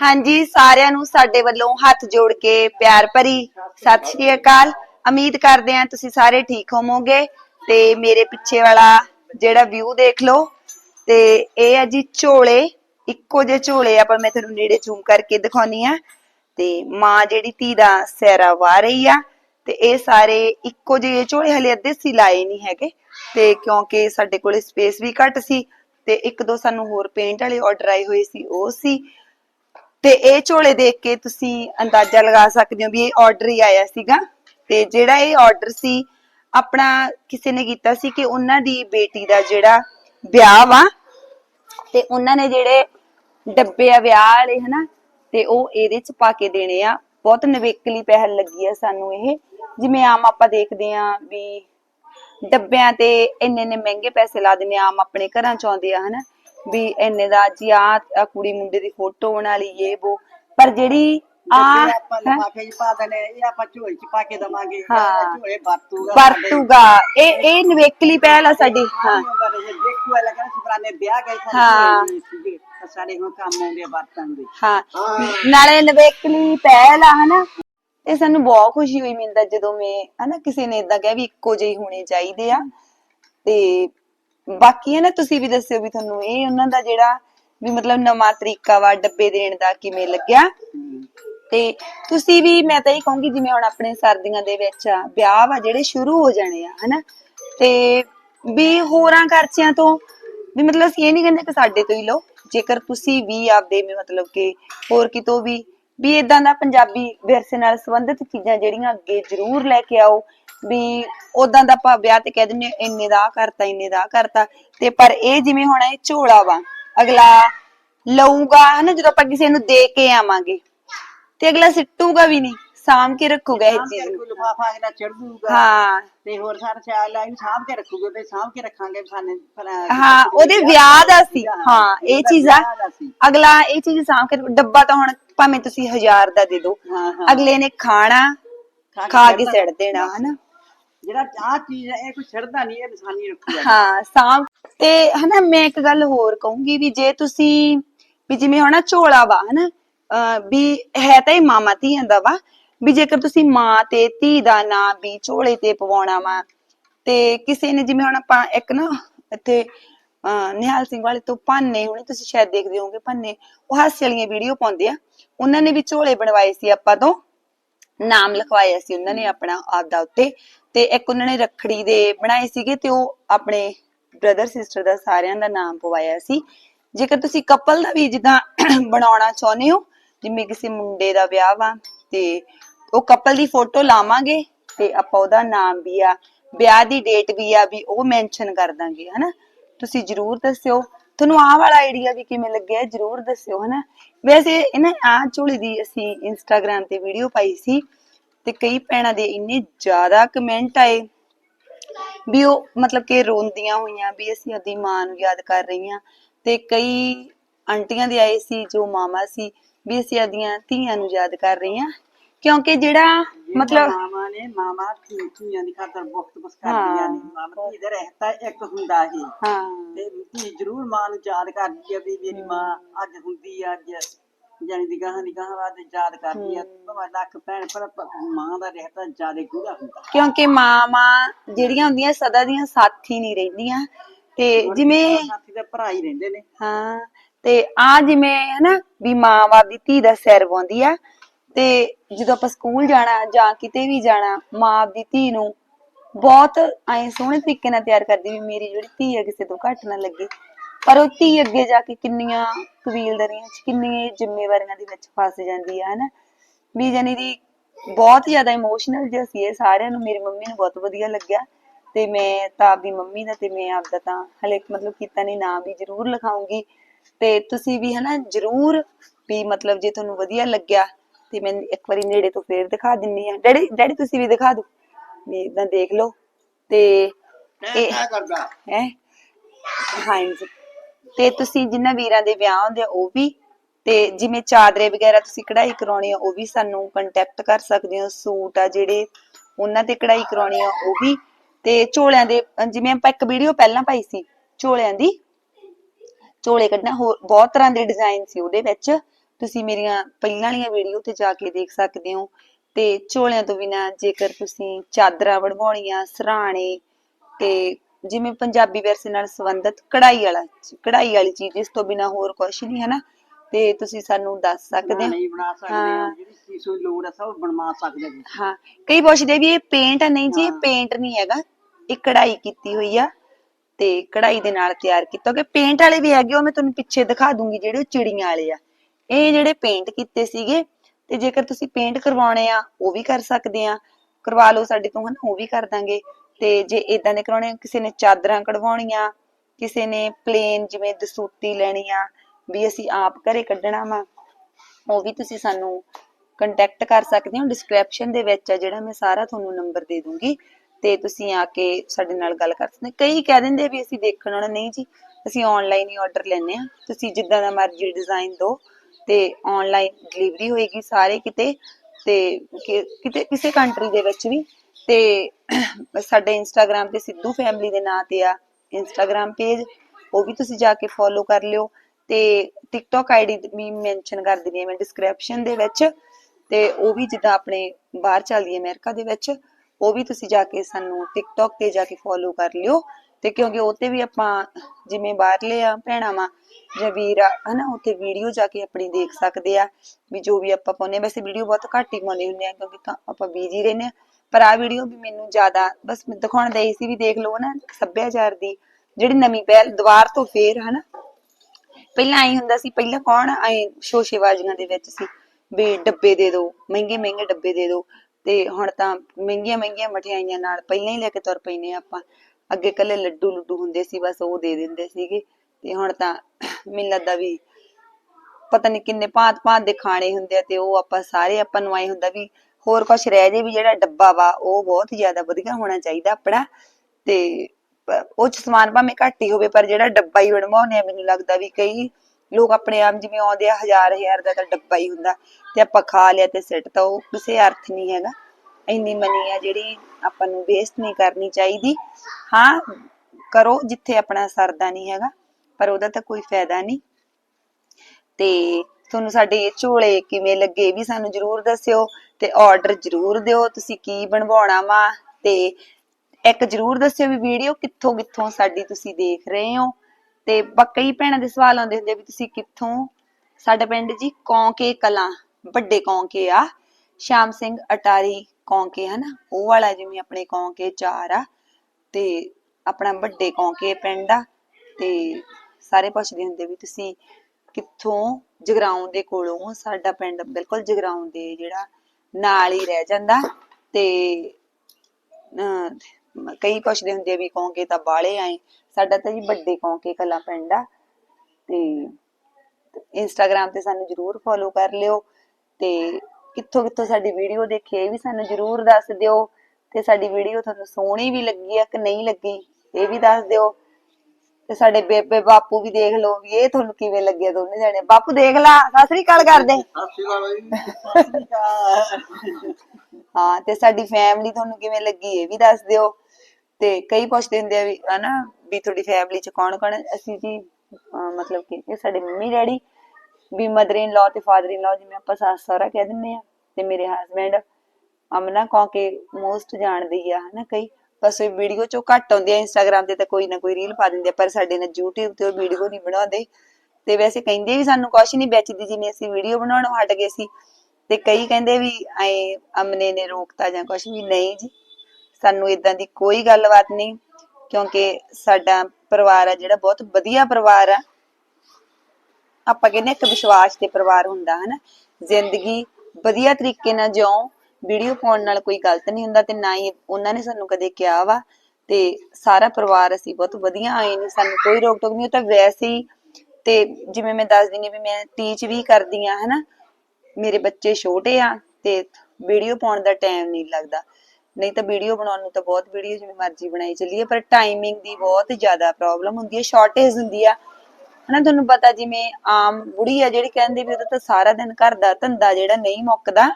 ਹਾਂਜੀ, ਸਾਰਿਆਂ ਨੂੰ ਸਾਡੇ ਵੱਲੋਂ ਹੱਥ ਜੋੜ ਕੇ ਪਿਆਰ ਭਰੀ ਸਤਿ ਸ਼੍ਰੀ ਅਕਾਲ। ਉਮੀਦ ਕਰਦੇ ਹਾਂ ਤੁਸੀਂ ਸਾਰੇ ਠੀਕ ਹੋਵੋਗੇ ਤੇ ਮੇਰੇ ਪਿੱਛੇ ਵਾਲਾ ਜਿਹੜਾ ਵਿਊ ਦੇਖ ਲਓ ਤੇ ਇਹ ਆ ਜੀ ਝੋਲੇ, ਇੱਕੋ ਜਿਹੇ ਝੋਲੇ ਆ ਪਰ ਮੈਂ ਤੁਹਾਨੂੰ ਨੇੜੇ ਜ਼ੂਮ ਕਰਕੇ ਦਿਖਾਉਣੀ ਆ। ਤੇ ਮਾਂ ਜਿਹੜੀ ਧੀ ਦਾ ਸਹਿਰਾ ਵਾਹ ਰਹੀ ਆ ਤੇ ਇਹ ਸਾਰੇ ਇੱਕੋ ਜਿਹੇ ਝੋਲੇ, ਹਲੇ ਅੱਧੇ ਸੀ ਲਾਏ ਨਹੀਂ ਹੈਗੇ ਤੇ ਕਿਉਂਕਿ ਸਾਡੇ ਕੋਲੇ ਸਪੇਸ ਵੀ ਘੱਟ ਸੀ ਤੇ ਇੱਕ ਦੋ ਸਾਨੂੰ ਹੋਰ ਪੇਂਟ ਵਾਲੇ ਆਰਡਰ ਆਏ ਹੋਏ ਸੀ, ਉਹ ਸੀ। ਤੇ ਇਹ ਝੋਲੇ ਦੇਖ ਕੇ ਤੁਸੀਂ ਅੰਦਾਜ਼ਾ ਲਗਾ ਸਕਦੇ ਹੋ ਵੀ ਇਹ ਆਰਡਰ ਹੀ ਆਇਆ ਸੀਗਾ। ਤੇ ਜਿਹੜਾ ਇਹ ਆਰਡਰ ਸੀ, ਆਪਣਾ ਕਿਸੇ ਨੇ ਕੀਤਾ ਸੀ ਕਿ ਉਹਨਾਂ ਦੀ ਬੇਟੀ ਦਾ ਜਿਹੜਾ ਵਿਆਹ ਵਾ, ਤੇ ਉਹਨਾਂ ਨੇ ਜਿਹੜੇ ਡੱਬੇ ਆ ਵਿਆਹ ਵਾਲੇ ਹਨਾ, ਤੇ ਉਹ ਇਹਦੇ ਚ ਪਾ ਕੇ ਦੇਣੇ ਆ। ਬਹੁਤ ਨਵੇਕਲੀ ਪਹਿਲ ਲੱਗੀ ਆ ਸਾਨੂੰ ਇਹ। ਜਿਵੇਂ ਆਮ ਆਪਾਂ ਦੇਖਦੇ ਆ ਵੀ ਡੱਬਿਆਂ ਤੇ ਇੰਨੇ ਇੰਨੇ ਮਹਿੰਗੇ ਪੈਸੇ ਲਾ ਦਿੰਦੇ ਆ, ਆਮ ਆਪਣੇ ਘਰਾਂ ਚ ਆਉਂਦੇ ਆ ਹਨਾ। ਵੀ ਇੰਨੇ ਦਾ ਜੀ ਆ ਕੁੜੀ ਮੁੰਡੇ ਦੀ ਫੋਟੋ ਬਣਾ ਲਈ ਇਹ ਉਹ ਪਰ ਜਿਹੜੀ ਆ ਆਪਾਂ ਲਿਫਾਫੇ 'ਚ ਪਾ ਦਨੇ ਇਹ ਆਪਾਂ ਝੋਲੇ 'ਚ ਪਾ ਕੇ ਦਵਾਂਗੇ। ਹਾਂ। ਝੋਲੇ ਵਰਤੂਗਾ ਵਰਤੂਗਾ। ਇਹ ਇਹ ਨਵੇਕਲੀ ਪਹਿਲ ਆ ਸਾਡੀ ਹਾਂ। ਦੇਖੋ ਇਹ ਲੱਗਣਾ ਸੀ ਪੁਰਾਣੇ ਵਿਆਹ ਗਏ ਸਨ ਹਾਂ। ਝੋਲੇ ਸੀਗੇ ਤਾਂ ਸਾਡੇ ਹੁਣ ਕੰਮ ਆਉਂਦੇ ਆ ਵਰਤਣ ਦੇ ਹਾਂ। ਨਾਲੇ ਨਵੇਕਲੀ ਪਹਿਲ ਆ ਹਨਾ। ਤੇ ਸਾਨੂੰ ਬਹੁਤ ਖੁਸ਼ੀ ਹੋਈ ਮਿਲਦਾ ਜਦੋਂ ਮੈਂ ਹਨਾ ਕਿਸੇ ਨੇ ਇਦਾਂ ਕਿਹਾ ਵੀ ਇੱਕੋ ਜਿਹੇ ਹੋਣੇ ਚਾਹੀਦੇ ਆ। ਤੇ ਬਾਕੀ ਹੈ ਨਾ ਤੁਸੀਂ ਵੀ ਦੱਸਿਓ ਵੀ ਤੁਹਾਨੂੰ ਇਹ ਉਹਨਾਂ ਦਾ ਜਿਹੜਾ ਵੀ ਮਤਲਬ ਨਵਾਂ ਤਰੀਕਾ ਵਾ ਡੱਬੇ ਦੇਣ ਦਾ ਕਿਵੇਂ ਲੱਗਿਆ? ਤੇ ਤੁਸੀਂ ਵੀ, ਮੈਂ ਤਾਂ ਇਹ ਕਹੂੰਗੀ ਜਿਵੇਂ ਹੁਣ ਆਪਣੇ ਸਰਦੀਆਂ ਦੇ ਵਿੱਚ ਵਿਆਹ ਵਾ ਜਿਹੜੇ ਸ਼ੁਰੂ ਹੋ ਜਾਣੇ ਆ, ਹਨਾ? ਤੇ ਵੀ ਹੋਰਾਂ ਖਰਚਿਆਂ ਤੋਂ ਵੀ ਮਤਲਬ ਅਸੀਂ ਇਹ ਨਹੀਂ ਕਹਿੰਦੇ ਕਿ ਸਾਡੇ ਤੋਂ ਹੀ ਲਓ, ਜੇਕਰ ਤੁਸੀਂ ਵੀ ਆਪਦੇ ਮਤਲਬ ਕਿ ਹੋਰ ਕਿਤੋਂ ਵੀ ਵੀ ਇਦਾਂ ਦਾ ਪੰਜਾਬੀ ਵਿਰਸੇ ਨਾਲ ਸੰਬੰਧਿਤ ਚੀਜ਼ਾਂ ਜਿਹੜੀਆਂ ਅੱਗੇ ਜ਼ਰੂਰ ਲੈ ਕੇ ਆਓ ਵੀ ਉਦਾਂ ਦਾ ਆਪਾਂ ਵਿਆਹ ਤੇ ਕਹਿ ਦਿੰਦੇ ਹਾਂ, ਇੰਨੇ ਦਾ ਆਹ ਕਰਤਾ ਇੰਨੇ ਦਾ ਆਹ ਕਰਤਾ। ਤੇ ਪਰ ਇਹ ਜਿਵੇਂ ਹੁਣ ਇਹ ਝੋਲਾ ਵਾ ਅਗਲਾ ਲਊਗਾ ਹਨਾ ਜਦੋਂ ਆਪਾਂ ਕਿਸੇ ਨੂੰ ਦੇ ਕੇ ਆਵਾਂਗੇ। ਤੇ ਅਗਲਾ ਸਿੱਟੂਗਾ ਵੀ ਨਹੀਂ ਸਾਂਭ ਕੇ ਰੱਖੂਗਾ ਇਹ ਚੀਜ਼ ਨੂੰ। ਕੋਈ ਲਿਫਾਫਾ ਜਿਹੜਾ ਚੜ ਦੂਗਾ ਹਾਂ। ਤੇ ਹੋਰ ਸਾਰਾ ਸਿਆਲ ਲਾਈਨ ਸਾਂਭ ਕੇ ਰੱਖੂਗੇ ਤੇ ਸਾਂਭ ਕੇ ਰੱਖਾਂਗੇ ਸਾਨੇ ਹਾਂ ਉਹਦੇ ਵਿਆਹ ਦਾ ਸੀ। ਹਾਂ ਇਹ ਚੀਜ਼ ਆ। ਅਗਲਾ ਇਹ ਚੀਜ਼ ਸਾਂਭ ਕੇ ਡੱਬਾ ਤਾਂ ਹੁਣ ਭਾਵੇਂ ਤੁਸੀਂ ਹਜ਼ਾਰ ਦਾ ਦੇ ਦਿਓ। ਹਾਂ ਹਾਂ। ਅਗਲੇ ਨੇ ਖਾਣਾ ਖਾ ਕੇ ਸਿੱਟ ਦੇਣਾ ਹਨਾ। ਜਿਹੜਾ ਆਹ ਚੀਜ਼ ਹੈ, ਇਹ ਕੋਈ ਛੱਡਦਾ ਨਹੀਂ, ਇਹ ਨਿਸ਼ਾਨੀ ਰੱਖੂਗਾ ਹਾਂ, ਸਾਂਭ। ਤੇ ਹਨਾ, ਮੈਂ ਇੱਕ ਗੱਲ ਹੋਰ ਕਹੂੰਗੀ ਵੀ ਜੇ ਤੁਸੀਂ, ਵੀ ਜਿਵੇਂ ਹਨਾ, ਝੋਲਾ ਵਾ, ਹਨਾ, ਅਹ, ਵੀ ਹੈ ਤਾਂ ਇਹ ਮਾਮਾ ਧੀਆਂ ਦਾ ਵਾ, ਵੀ ਜੇਕਰ ਤੁਸੀਂ ਮਾਂ ਤੇ ਧੀ ਦਾ ਨਾਂ ਵੀ ਝੋਲੇ ਤੇ ਪਵਾਉਣਾ ਵਾ, ਤੇ ਕਿਸੇ ਨੇ ਜਿਵੇਂ ਹੁਣ ਆਪਾਂ ਇੱਕ ਨਾ ਇੱਥੇ, ਅਹ, ਨਿਹਾਲ ਸਿੰਘ ਵਾਲੇ ਤੋਂ ਭਾਨੇ ਹੁਣੇ ਤੁਸੀਂ ਸ਼ਾਇਦ ਦੇਖਦੇ ਹੋਵੋਗੇ, ਭਾਨੇ, ਉਹ ਹਾਸੇ ਵਾਲੀਆਂ ਵੀਡੀਓ ਪਾਉਂਦੇ ਆ, ਉਹਨਾਂ ਨੇ ਵੀ ਝੋਲੇ ਬਣਵਾਏ ਸੀ ਆਪਾਂ ਤੋਂ, ਨਾਮ ਲਿਖਵਾਇਆ ਸੀ ਉਹਨਾਂ ਨੇ ਆਪਣਾ ਆਪਦਾ ਉੱਤੇ ਤੇ ਇੱਕ ਉਹਨਾਂ ਨੇ ਰਖੜੀ ਦੇ ਬਣਾਏ ਸੀਗੇ ਤੇ ਉਹ ਆਪਣੇ ਬ੍ਰਦਰ ਸਿਸਟਰ ਦਾ ਸਾਰਿਆਂ ਦਾ ਨਾਮ ਪਵਾਇਆ ਸੀ। ਜੇਕਰ ਤੁਸੀਂ ਕਪਲ ਦਾ ਵੀ ਜਿੱਦਾਂ ਬਣਾਉਣਾ ਚਾਹੁੰਦੇ ਹੋ, ਜਿਵੇਂ ਕਿਸੇ ਮੁੰਡੇ ਦਾ ਵਿਆਹ ਵਾ ਤੇ ਉਹ ਕਪਲ ਦੀ ਫੋਟੋ ਲਾਵਾਂਗੇ ਤੇ ਆਪਾਂ ਉਹਦਾ ਨਾਮ ਵੀ ਆ, ਵਿਆਹ ਦੀ ਡੇਟ ਵੀ ਆ ਵੀ ਉਹ ਮੈਂਸ਼ਨ ਕਰ ਦਾਂਗੇ, ਹਨਾ? ਤੁਸੀਂ ਜਰੂਰ ਦੱਸਿਓ। ਤੁਹਾਨੂੰ ਆਹ ਵਾਲਾ ਆਈਡੀਆ ਵੀ ਕਿਵੇਂ ਲੱਗਿਆ, ਜਰੂਰ ਦੱਸਿਓ, ਹਨਾ? ਵੈਸੇ ਇਹਨਾਂ ਆਹ ਝੋਲੀ ਦੀ ਅਸੀਂ ਇੰਸਟਾਗ੍ਰam ਤੇ ਵੀਡੀਓ ਪਾਈ ਸੀ। ਤੇ ਕਈ ਭੈਣਾਂ ਦੇ ਇੰਨੇ ਜ਼ਿਆਦਾ ਕਮੈਂਟ ਆਏ ਵੀ ਉਹ ਮਤਲਬ ਕਿ ਰੋਂਦੀਆਂ ਹੋਈਆਂ ਵੀ ਅਸੀਂ ਆਪਣੀ ਮਾਂ ਨੂੰ ਯਾਦ ਕਰ ਰਹੀਆਂ ਤੇ ਕਈ ਆਂਟੀਆਂ ਦੇ ਆਏ ਸੀ ਜੋ ਮਾਮਾ ਸੀ ਵੀ ਅਸੀਂ ਆਪਦੀਆਂ ਧੀਆਂ ਨੂੰ ਯਾਦ ਕਰ ਰਹੀਆਂ ਕਿਉਂਕਿ ਜਿਹੜਾ ਮਤਲਬ ਮਾਮਾ ਨੇ ਮਾਮਾ ਧੀਆਂ ਦੀ ਖਾਤਰ ਬਹੁਤ ਕੁਛ ਕਰਦੀਆਂ ਨੇ। ਮਾਮਾ ਧੀ ਦੇ ਰਹਿਤਾ ਇੱਕ ਹੁੰਦਾ ਹੀ। ਹਾਂ। ਤੇ ਧੀ ਜ਼ਰੂਰ ਮਾਂ ਨੂੰ ਯਾਦ ਕਰਦੀ ਆ ਵੀ ਮੇਰੀ ਮਾਂ ਅੱਜ ਹੁੰਦੀ ਆ ਅੱਜ ਜਾਨੀ ਦੀ ਗਾਹਾਂ ਦੀ ਗਾਹਾਂ ਬਾਅਦ ਯਾਦ ਕਰਦੀ ਆ ਭਾਵੇਂ ਲੱਖ ਭੈਣ ਪਰ ਪ- ਮਾਂ ਦਾ ਰਹਿਤਾ ਜ਼ਿਆਦਾ ਗੂੜਾ ਹੁੰਦਾ। ਕਿਉਂਕਿ ਮਾਵਾਂ ਜਿਹੜੀਆਂ ਹੁੰਦੀਆਂ ਸਦਾ ਦੀਆਂ ਸਾਥੀ ਨਹੀਂ ਰਹਿੰਦੀਆਂ। ਤੇ ਜਿਵੇਂ ਸਾਥੀ ਦੇ ਭਰਾ ਹੀ ਰਹਿੰਦੇ ਨੇ। ਹਾਂ ਤੇ ਆ ਜਿਵੇਂ ਹਨਾ ਵੀ ਮਾਂ ਆਪਦੀ ਧੀ ਦਾ ਸਿਰ ਵਾਉਂਦੀ ਆ ਤੇ ਜਦੋਂ ਆਪਾਂ ਸਕੂਲ ਜਾਣਾ ਜਾਂ ਕਿਤੇ ਵੀ ਜਾਣਾ ਮਾਂ ਆਪਦੀ ਧੀ ਨੂੰ ਬਹੁਤ ਐ ਸੋਹਣੇ ਤਰੀਕੇ ਨਾਲ ਤਿਆਰ ਕਰਦੀ ਵੀ ਮੇਰੀ ਜਿਹੜੀ ਧੀ ਆ ਕਿਸੇ ਤੋਂ ਘੱਟ ਨਾ ਲੱਗੇ। ਪਰ ਉਹ ਧੀ ਅੱਗੇ ਜਾ ਕੇ ਕਿੰਨੀਆਂ ਕਬੀਲਦਾਰੀਆਂ ਚ ਕਿੰਨੀਆਂ ਜ਼ਿੰਮੇਵਾਰੀਆਂ ਦੇ ਵਿੱਚ ਫਸ ਜਾਂਦੀ ਆ ਹਨਾ? ਵੀ ਜਾਨੀ ਦੀ ਬਹੁਤ ਜ਼ਿਆਦਾ ਇਮੋਸ਼ਨਲ ਜਿਹਾ ਸੀ ਇਹ ਸਾਰਿਆਂ ਨੂੰ ਮੇਰੀ ਮੰਮੀ ਨੂੰ ਬਹੁਤ ਵਧੀਆ ਲੱਗਿਆ ਤੇ ਮੈਂ ਤਾਂ ਆਪਦੀ ਮੰਮੀ ਦਾ ਤੇ ਮੈਂ ਆਪਦਾ ਤਾਂ ਹਲੇ ਮਤਲਬ ਕੀਤਾ ਨਹੀਂ ਨਾਮ ਵੀ ਜ਼ਰੂਰ ਲਿਖਾਉਂਗੀ। ਤੇ ਤੁਸੀਂ ਵੀ ਹਨਾ ਜ਼ਰੂਰ ਵੀ ਮਤਲਬ ਜੇ ਤੁਹਾਨੂੰ ਵਧੀਆ ਲੱਗਿਆ ਤੇ ਮੈਂ ਇੱਕ ਵਾਰੀ ਨੇੜੇ ਤੋਂ ਫੇਰ ਦਿਖਾ ਦਿੰਨੀ ਆ। ਡੈਡੀ ਡੈਡੀ ਤੁਸੀਂ ਵੀ ਦਿਖਾ ਦਿਓ। ਵੀ ਇਦਾਂ ਦੇਖ ਲਓ ਤੇ ਇਹ ਕਰਦਾ? ਹੈ ਹਾਂਜੀ ਤੇ ਤੁਸੀਂ ਜਿਨ੍ਹਾਂ ਵੀਰਾਂ ਦੇ ਵਿਆਹ ਹੁੰਦੇ ਆ, ਉਹ ਵੀ, ਤੇ ਜਿਵੇਂ ਚਾਦਰੇ ਵਗੈਰਾ ਤੁਸੀਂ ਕਢਾਈ ਕਰਾਉਣੀ ਆ, ਉਹ ਵੀ ਸਾਨੂੰ ਕੰਟੈਕਟ ਕਰ ਸਕਦੇ ਹੋ, ਸੂਟ ਆ ਜਿਹੜੇ ਉਹਨਾਂ ਤੇ ਕਢਾਈ ਕਰਾਉਣੀ ਆ, ਉਹ ਵੀ, ਤੇ ਝੋਲਿਆਂ ਦੇ, ਜਿਵੇਂ ਆਪਾਂ ਇੱਕ ਵੀਡੀਓ ਪਹਿਲਾਂ ਪਾਈ ਸੀ, ਝੋਲਿਆਂ ਦੀ, ਝੋਲੇ ਕੱਢਣਾ, ਹੋਰ ਬਹੁਤ ਤਰ੍ਹਾਂ ਦੇ ਡਿਜ਼ਾਈਨ ਸੀ ਉਹਦੇ ਵਿੱਚ, ਤੁਸੀਂ ਮੇਰੀਆਂ ਪਹਿਲਾਂ ਵਾਲੀਆਂ ਵੀਡੀਓ ਤੇ ਜਾ ਕੇ ਦੇਖ ਸਕਦੇ ਹੋ, ਤੇ ਝੋਲਿਆਂ ਤੋਂ ਬਿਨਾ ਜੇਕਰ ਤੁਸੀਂ ਚਾਦਰਾਂ ਬਣਵਾਉਣੀਆਂ ਸਰਾਣੇ ਤੇ ਜਿਵੇਂ ਪੰਜਾਬੀ ਵਿਰਸੇ ਨਾਲ ਸੰਬੰਧਿਤ ਕਢਾਈ ਵਾਲਾ ਕਢਾਈ ਵਾਲੀ ਚੀਜ਼ ਇਸ ਤੋਂ ਬਿਨਾ ਹੋਰ ਕੁਝ ਨਹੀਂ ਹੈ ਨਾ ਤੇ ਤੁਸੀਂ ਸਾਨੂੰ ਦੱਸ ਸਕਦੇ ਹੋ। ਨਹੀਂ ਬਣਾ ਸਕਦੇ ਹਾਂ। ਹਾਂ। ਜਿਹੜੀ ਚੀਜ਼ ਨੂੰ ਲੋੜ ਹੈ ਸਭ ਬਣਵਾ ਸਕਦੇ ਹਾਂ ਹਾਂ ਕਈ ਪੁੱਛਦੇ ਵੀ ਇਹ ਪੇਂਟ ਆ ਨਹੀਂ ਜੀ ਇਹ ਹਾਂ। ਪੇਂਟ ਨਹੀਂ ਹੈਗਾ। ਇਹ ਕਢਾਈ ਕੀਤੀ ਹੋਈ ਆ ਤੇ ਕਢਾਈ ਦੇ ਨਾਲ ਤਿਆਰ ਕੀਤਾ। ਕਿ ਪੇਂਟ ਵਾਲੇ ਵੀ ਹੈਗੇ ਉਹ ਮੈਂ ਤੁਹਾਨੂੰ ਪਿੱਛੇ ਦਿਖਾ ਦੂੰਗੀ ਜਿਹੜੇ ਚਿੜੀਆਂ ਵਾਲੇ ਆ। ਇਹ ਜਿਹੜੇ ਪੇਂਟ ਕੀਤੇ ਸੀਗੇ ਤੇ ਜੇਕਰ ਤੁਸੀਂ ਪੇਂਟ ਕਰਵਾਉਣੇ ਆ ਉਹ ਵੀ ਕਰ ਸਕਦੇ ਆ। ਕਰਵਾ ਲਓ ਸਾਡੇ ਤੋਂ ਹਨ ਉਹ ਵੀ ਕਰ ਦਾਂਗੇ। ਤੇ ਜੇ ਇਦਾਂ ਦੇ ਕਰਾਉਣੇ ਕਿਸੇ ਨੇ ਚਾਦਰਾਂ ਕਢਵਾਉਣੀਆਂ, ਕਿਸੇ ਨੇ ਪਲੇਨ ਜਿਵੇਂ ਦਸੂਤੀ ਲੈਣੀ ਆ ਵੀ ਅਸੀਂ ਆਪ ਘਰੇ ਕੱਢਣਾ ਵਾ, ਉਹ ਵੀ ਤੁਸੀਂ ਸਾਨੂੰ ਕੰਟੈਕਟ ਕਰ ਸਕਦੇ ਹੋ। ਡਿਸਕ੍ਰਿਪਸ਼ਨ ਦੇ ਵਿੱਚ ਆ ਜਿਹੜਾ ਮੈਂ ਸਾਰਾ ਤੁਹਾਨੂੰ ਨੰਬਰ ਦੇ ਦੂੰਗੀ ਤੇ ਤੁਸੀਂ ਆ ਕੇ ਸਾਡੇ ਨਾਲ ਗੱਲ ਕਰ ਸਕਦੇ ਕਈ ਕਹਿ ਦਿੰਦੇ ਵੀ ਅਸੀਂ ਦੇਖਣ ਆਉਣਾ ਨਹੀਂ ਜੀ, ਅਸੀਂ ਆਨਲਾਈਨ ਹੀ ਆਰਡਰ ਲੈਨੇ ਆ ਤੁਸੀਂ ਜਿੱਦਾਂ ਦਾ ਮਰਜ਼ੀ ਡਿਜ਼ਾਈਨ ਦਿਓ ਤੇ ਆਨਲਾਈਨ ਡਿਲੀਵਰੀ ਹੋਏਗੀ ਸਾਰੇ ਕਿਤੇ ਤੇ ਕਿਤੇ, ਕਿਸੇ ਕੰਟਰੀ ਦੇ ਵਿੱਚ ਵੀ। ਤੇ ਸਾਡੇ ਇੰਸਟਾਗ੍ਰam ਤੇ ਸਿੱਧੂ ਫੈਮਿਲੀ ਦੇ ਨਾਂ ਤੇ ਆ ਇੰਸਟਾਗ੍ਰam ਪੇਜ ਉਹ ਵੀ ਤੁਸੀਂ ਜਾ ਕੇ ਫੋਲੋ ਕਰ ਲਿਓ ਤੇ ਟਿਕਟੌਕ ਆਈਡੀ ਵੀ ਮੈਂਸ਼ਨ ਕਰ ਦਿੰਦੀ ਹਾਂ ਮੈਂ ਡਿਸਕ੍ਰਿਪਸ਼ਨ ਦੇ ਵਿੱਚ ਤੇ ਉਹ ਵੀ ਜਿੱਦਾਂ ਆਪਣੇ ਬਾਹਰ ਚੱਲਦੀ ਹੈ ਅਮਰੀਕਾ ਦੇ ਵਿੱਚ, ਉਹ ਵੀ ਤੁਸੀਂ ਜਾ ਕੇ ਸਾਨੂੰ ਟਿਕਟੌਕ ਤੇ ਜਾ ਕੇ ਫੋਲੋ ਕਰ ਲਿਓ ਤੇ ਕਿਉਂਕਿ ਉਹ ਵੀ ਆਪਾਂ ਜਿਵੇਂ ਬਾਹਰਲੇ ਆ ਭੈਣਾਂ ਵਾ ਜਾਂ ਵੀਰ ਆ, ਹਨਾ ਉੱਥੇ ਵੀਡੀਓ ਜਾ ਕੇ ਆਪਣੀ ਦੇਖ ਸਕਦੇ ਆ ਵੀ ਜੋ ਵੀ ਆਪਾਂ ਪਾਉਂਦੇ ਵੈਸੇ ਵੀਡੀਓ ਬਹੁਤ ਘੱਟ ਹੀ ਪਾਉਂਦੇ ਹੁੰਦੇ ਆ ਕਿਉਂਕਿ ਆਪਾਂ ਬਿਜ਼ੀ ਰਹਿੰਦੇ ਆ। ਪਰ ਆ ਵੀਡੀਓ ਵੀ ਮੈਨੂੰ ਜ਼ਿਆਦਾ, ਬਸ ਦਿਖਾਉਣ ਦਾ ਇਹ ਸੀ ਵੀ ਦੇਖ ਲਓ ਨਾ ਸੱਭਿਆਚਾਰ ਦੀ, ਜਿਹੜੀ ਨਵੀਂ ਪਹਿਲ ਦੁਬਾਰ ਤੋਂ ਫੇਰ, ਹਨਾ? ਪਹਿਲਾਂ ਐਂ ਹੁੰਦਾ ਸੀ, ਪਹਿਲਾਂ ਕੌਣ ਐਂ ਸ਼ੋਸ਼ੇਬਾਜ਼ੀਆਂ ਦੇ ਵਿੱਚ ਸੀ? ਵੀ ਡੱਬੇ ਦੇ ਦਿਓ ਮਹਿੰਗੇ ਮਹਿੰਗੇ ਡੱਬੇ ਦੇ ਦਿਓ ਤੇ ਹੁਣ ਤਾਂ ਮਹਿੰਗੀਆਂ ਮਹਿੰਗੀਆਂ ਮਠਿਆਈਆਂ ਨਾਲ ਪਹਿਲਾਂ ਹੀ ਲੈ ਕੇ ਤੁਰ ਪੈਨੇ ਆਪਾਂ। ਅੱਗੇ ਕੱਲੇ ਲੱਡੂ ਲੁੱਡੂ ਹੁੰਦੇ ਸੀ, ਬਸ ਉਹ ਦੇ ਦਿੰਦੇ ਸੀਗੇ। ਤੇ ਹੁਣ ਤਾਂ ਮੈਨੂੰ ਲੱਗਦਾ ਵੀ ਪਤਾ ਨਹੀਂ ਕਿੰਨੇ ਭਾਂਤ ਭਾਂਤ ਦੇ ਖਾਣੇ ਹੁੰਦੇ ਆ, ਤੇ ਉਹ ਆਪਾਂ ਸਾਰੇ ਆਪਾਂ ਨੂੰ ਆਏ ਹੁੰਦਾ ਵੀ ਹੋਰ ਕੁਝ ਰਹਿ ਜੇ ਵੀ ਜਿਹੜਾ ਡੱਬਾ ਵਾ, ਉਹ ਬਹੁਤ ਜ਼ਿਆਦਾ ਵਧੀਆ ਹੋਣਾ ਚਾਹੀਦਾ ਆਪਣਾ। ਤੇ ਉਹ ਚ ਸਮਾਨ ਭਾਵੇਂ ਘੱਟ ਹੀ ਹੋਵੇ, ਪਰ ਜਿਹੜਾ ਡੱਬਾ ਹੀ ਬਣਵਾਉਂਦੇ ਆ, ਮੈਨੂੰ ਲੱਗਦਾ ਵੀ ਕਈ ਲੋਕ ਆਪਣੇ ਆਪ ਜਿਵੇਂ ਆਉਂਦੇ ਆ, ਹਜ਼ਾਰ ਹਜ਼ਾਰ ਦਾ ਤਾਂ ਡੱਬਾ ਹੀ ਹੁੰਦਾ ਤੇ ਆਪਾਂ ਖਾ ਲਿਆ ਤੇ ਸਿੱਟ ਤਾਂ ਉਹ ਕਿਸੇ ਅਰਥ ਨਹੀਂ ਹੈਗਾ। ਇੰਨੀ ਮਨੀ ਆ ਜਿਹੜੀ ਆਪਾਂ ਨੂੰ ਵੇਸਟ ਨਹੀਂ ਕਰਨੀ ਚਾਹੀਦੀ। ਹਾਂ, ਕਰੋ ਜਿੱਥੇ ਆਪਣਾ ਸਰਦਾ ਨਹੀਂ ਹੈਗਾ, ਪਰ ਉਹਦਾ ਤਾਂ ਕੋਈ ਫਾਇਦਾ ਨਹੀਂ। ਤੇ ਤੁਹਾਨੂੰ ਸਾਡੇ ਇਹ ਝੋਲੇ ਕਿਵੇਂ ਲੱਗੇ ਵੀ ਸਾਨੂੰ ਜਰੂਰ ਦੱਸਿਓ। ਤੇ ਆਰਡਰ ਜਰੂਰ ਦਿਓ, ਤੁਸੀਂ ਕੀ ਬਣਵਾਉਣਾ ਵਾ? ਤੇ ਇੱਕ ਜਰੂਰ ਦੱਸਿਓ ਵੀ ਵੀਡੀਓ ਕਿੱਥੋਂ ਕਿੱਥੋਂ ਸਾਡੀ ਤੁਸੀਂ ਦੇਖ ਰਹੇ ਹੋ। ਤੇ ਬ- ਕਈ ਭੈਣਾਂ ਦੇ ਸਵਾਲ ਆਉਂਦੇ ਹੁੰਦੇ ਆ ਵੀ ਤੁਸੀਂ ਕਿੱਥੋਂ? ਸਾਡਾ ਪਿੰਡ ਜੀ ਕੌਂਕੇ ਕਲਾਂ, ਵੱਡੇ ਕੌਂਕੇ ਆ। ਸ਼ਾਮ ਸਿੰਘ ਅਟਾਰੀ ਕੌਂਕੇ, ਹਨਾ? ਉਹ ਵਾਲਾ ਜਿਵੇਂ ਆਪਣੇ ਕੌਂਕੇ ਚਾਰ ਆ। ਤੇ ਆਪਣਾ ਵੱਡੇ ਕੌਂਕੇ ਪਿੰਡ ਆ। ਤੇ ਸਾਰੇ ਪੁੱਛਦੇ ਹੁੰਦੇ ਵੀ ਤੁਸੀਂ ਕਿੱਥੋਂ ਜਗਰਾਉਂ ਦੇ ਕੋਲੋਂ ਸਾਡਾ ਪਿੰਡ ਬਿਲਕੁਲ ਜਗਰਾਉਂ ਦੇ ਜਿਹੜਾ ਨਾਲ ਹੀ ਰਹਿ ਜਾਂਦਾ ਤੇ, ਅਹ, ਕਈ ਪੁੱਛਦੇ ਹੁੰਦੇ ਵੀ ਕੌਂਕੇ ਤਾਂ ਬਾਲੇ ਆਏ। ਸਾਡਾ ਤਾਂ ਜੀ ਵੱਡੇ ਕੌਂਕੇ ਕਲਾ ਪਿੰਡ ਆ। ਤੇ ਇੰਸਟਾਗ੍ਰam ਤੇ ਸਾਨੂੰ ਜਰੂਰ ਫੋਲੋ ਕਰ ਲਿਓ ਤੇ ਕਿੱਥੋਂ ਕਿੱਥੋਂ ਸਾਡੀ ਵੀਡੀਓ ਦੇਖੀ ਇਹ ਵੀ ਸਾਨੂੰ ਜਰੂਰ ਦੱਸ ਦਿਓ ਤੇ ਸਾਡੀ ਵੀਡੀਓ ਤੁਹਾਨੂੰ ਸੋਹਣੀ ਵੀ ਲੱਗੀ ਆ ਕਿ ਨਹੀਂ ਲੱਗੀ, ਇਹ ਵੀ ਦੱਸ ਦਿਓ। ਤੇ ਸਾਡੇ ਬੇਬੇ ਬਾਪੂ ਵੀ ਦੇਖ ਲਓ ਵੀ ਇਹ ਤੁਹਾਨੂੰ ਕਿਵੇਂ ਲੱਗਿਆ ਦੋਨੇ ਜਣੇ। ਬਾਪੂ ਦੇਖ ਲਾ ਸਤਿ ਸ੍ਰੀ ਅਕਾਲ ਕਰਦੇ। ਹਾਂ ਤੇ ਸਾਡੀ ਫੈਮਿਲੀ ਤੁਹਾਨੂੰ ਕਿਵੇਂ ਲੱਗੀ ਇਹ ਵੀ ਦੱਸ ਦਿਓ। ਤੇ ਕਈ ਪੁੱਛਦੇ ਹੁੰਦੇ ਆ ਵੀ ਹਨਾ ਵੀ ਤੁਹਾਡੀ ਫੈਮਿਲੀ ਚ ਕੌਣ ਕੌਣ ਹੈ? ਅਸੀਂ ਜੀ ਅਹ ਮਤਲਬ ਕਿ ਇਹ ਸਾਡੇ ਮੰਮੀ ਡੈਡੀ ਵੀ ਮਦਰ ਇਨ ਲਾ ਤੇ ਫਾਦਰ ਇਨ ਲਾ ਜਿਵੇਂ ਆਪਾਂ ਸੱਸ ਸਹੁਰਾ ਕਹਿ ਦਿੰਦੇ ਆ ਤੇ ਮੇਰੇ ਹਸਬੰਡ ਅਮਨਾ ਕੌਂਕੇ ਮੋਸਟ ਜਾਣਦੀ ਆ ਹਨਾ ਕਈ। ਬਸ ਇਹ ਵੀਡੀਓ ਚੋਂ ਘੱਟ ਆਉਂਦੀ ਆ ਇੰਸਟਾਗ੍ਰam ਤੇ ਤਾਂ ਕੋਈ ਨਾ ਕੋਈ ਰੀਲ ਪਾ ਦਿੰਦੇ ਆ, ਪਰ ਸਾਡੇ ਨਾਲ YouTube ਤੇ ਉਹ ਵੀਡੀਓ ਨਹੀਂ ਬਣਾਉਂਦੇ। ਤੇ ਵੈਸੇ ਕਹਿੰਦੇ ਵੀ ਸਾਨੂੰ ਕੁਛ ਨਹੀਂ ਵੇਚਦੀ ਜਿਵੇਂ ਅਸੀਂ ਵੀਡੀਓ ਬਣਾਉਣੋਂ ਹਟ ਗਏ ਸੀ। ਤੇ ਕਈ ਕਹਿੰਦੇ ਵੀ ਐ ਅਮਨੇ ਨੇ ਰੋਕਤਾ ਜਾਂ ਕੁਛ ਵੀ, ਨਹੀਂ ਜੀ, ਸਾਨੂੰ ਇਦਾਂ ਦੀ ਕੋਈ ਗੱਲਬਾਤ ਨਹੀਂ, ਕਿਉਂਕਿ ਸਾਡਾ ਪਰਿਵਾਰ ਆ ਜਿਹੜਾ ਬਹੁਤ ਵਧੀਆ ਪਰਿਵਾਰ ਆ। ਆਪਾਂ ਕਹਿੰਦੇ ਇੱਕ ਵਿਸ਼ਵਾਸ ਤੇ ਪਰਿਵਾਰ ਹੁੰਦਾ, ਹਨਾ। ਜ਼ਿੰਦਗੀ ਵਧੀਆ ਤਰੀਕੇ ਨਾਲ ਜਿਉਂ ਵੀਡੀਓ ਪਾਉਣ ਨਾਲ ਕੋਈ ਗਲਤ ਨਹੀਂ ਹੁੰਦਾ ਤੇ ਨਾ ਹੀ ਉਹਨਾਂ ਨੇ ਸਾਨੂੰ ਕਦੇ ਕਿਹਾ ਵਾ ਤੇ ਸਾਰਾ ਪਰਿਵਾਰ ਅਸੀਂ ਬਹੁਤ ਵਧੀਆ ਆਏ ਨੇ, ਸਾਨੂੰ ਕੋਈ ਰੋਕ ਟੋਕ ਨਹੀਂ, ਉਹ ਤਾਂ ਵੈਸੇ ਹੀ ਤੇ ਜਿਵੇਂ ਮੈਂ ਦੱਸ ਦਿੰਦੀ ਵੀ ਮੈਂ ਟੀਚ ਵੀ ਕਰਦੀ ਆ ਹਨਾ, ਮੇਰੇ ਬੱਚੇ ਛੋਟੇ ਆ ਤੇ ਵੀਡੀਓ ਪਾਉਣ ਦਾ ਟਾਈਮ ਨਹੀਂ ਲੱਗਦਾ। ਨਹੀਂ ਤਾਂ ਵੀਡੀਓ ਬਣਾਉਣ ਨੂੰ ਤਾਂ ਬਹੁਤ ਵੀਡੀਓ ਜਿਵੇਂ ਮਰਜ਼ੀ ਬਣਾਈ ਚੱਲੀਏ, ਪਰ ਟਾਈਮਿੰਗ ਦੀ ਬਹੁਤ ਜ਼ਿਆਦਾ ਪ੍ਰੋਬਲਮ ਹੁੰਦੀ ਹੈ ਸ਼ਾਰਟੇਜ ਹੁੰਦੀ ਆ। ਹਨਾ, ਤੁਹਾਨੂੰ ਪਤਾ ਜਿਵੇਂ ਆਮ ਬੁੜੀ ਆ ਜਿਹੜੀ ਕਹਿੰਦੀ ਵੀ ਉਹਦਾ ਤਾਂ ਸਾਰਾ ਦਿਨ ਘਰ ਦਾ ਧੰਦਾ ਜਿਹੜਾ ਨਹੀਂ ਮੁੱਕਦਾ